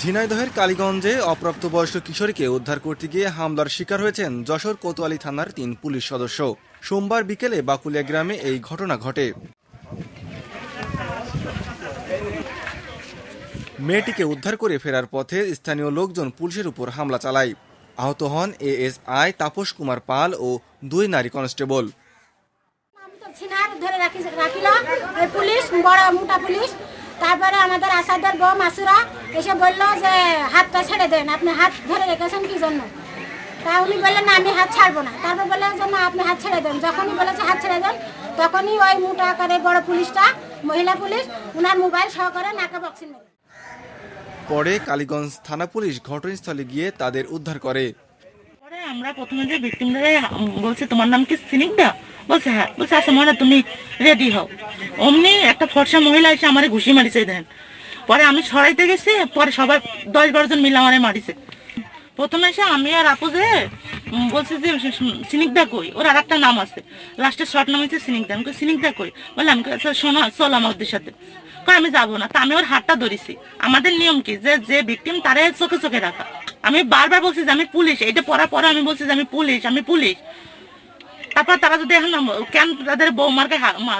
ঝিনাইদহের কালীগঞ্জে অপ্রাপ্তবয়স্ক কিশোরীকে উদ্ধার করতে গিয়ে হামলার শিকার হয়েছেন যশোর কোতোয়ালি থানার তিন পুলিশ সদস্য। সোমবার বিকেলে বাকুলিয়া গ্রামে এই ঘটনা ঘটে। মেয়েটিকে উদ্ধার করে ফেরার পথে স্থানীয় লোকজন পুলিশের উপর হামলা চালায়। আহত হন এএসআই তাপস কুমার পাল ও দুই নারী কনস্টেবল। পুলিশ, বড় মোটা পুলিশ। তারপরে আমাদের আসাদের বউ মাসুরা এসে বলল যে হাতটা ছেড়ে দেন আপনি হাত ধরে রেখেছেন কি জন্য? তা উনি বললেন না আমি হাত ছাড়বো না। তারপর বললেন যে না আপনি হাত ছেড়ে দেন। যখনই বলেছে হাত ছেড়ে দেন তখনই ওই মোটা আকারে বড় পুলিশটা মহিলা পুলিশ উনার মোবাইল সহকারে নাকা বক্সিং মেরে পরে কালীগঞ্জ থানা পুলিশ ঘটনাস্থলে গিয়ে তাদের উদ্ধার করে। পরে আমরা প্রথমে যে ভিক্টিমরা বলছে তোমার নাম কি সিনিকদা বলছে হ্যাঁ বলছে আচ্ছা মনে তুমি রেডি হও। অমনি একটা ফর্সা মহিলা এসে আমারে ঘুষি মারিছে দেন পরে আমি সরাইতে গেছি পরে সবাই দশ বারো জন মিলে আমারে মারিছে। প্রথমে এসে আমি আর আপু যে বলছে যে সিনিকদা কই? ওর আর একটা নাম আছে। লাস্টে শর্ট নাম হচ্ছে সিনিকদা আমি সিনিকদা কই? বললাম কি, আচ্ছা শোনো চল আমাদের সাথে। কই আমি যাব না। তা আমি ওর হাতটা ধরেছি। আমাদের নিয়ম কি? যে যে ভিকটিম তারে চোখে চোখে রাখা। আমি বারবার বলছি যে আমি পুলিশ। এটা পড়ার পরে আমি বলছি যে আমি পুলিশ আমি পুলিশ। তারপর তারা যদি এখন কেন তাদের বৌমার্কে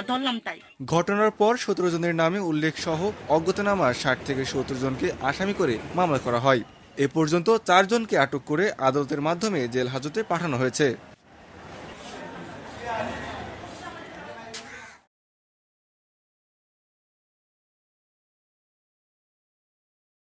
ধরলাম তাই? ঘটনার পর সতেরো জনের নামে উল্লেখ সহ অজ্ঞাতনামা ষাট থেকে সত্তর জনকে আসামি করে মামলা করা হয়। এ পর্যন্ত চারজনকে আটক করে আদালতের মাধ্যমে জেল হাজতে পাঠানো হয়েছে।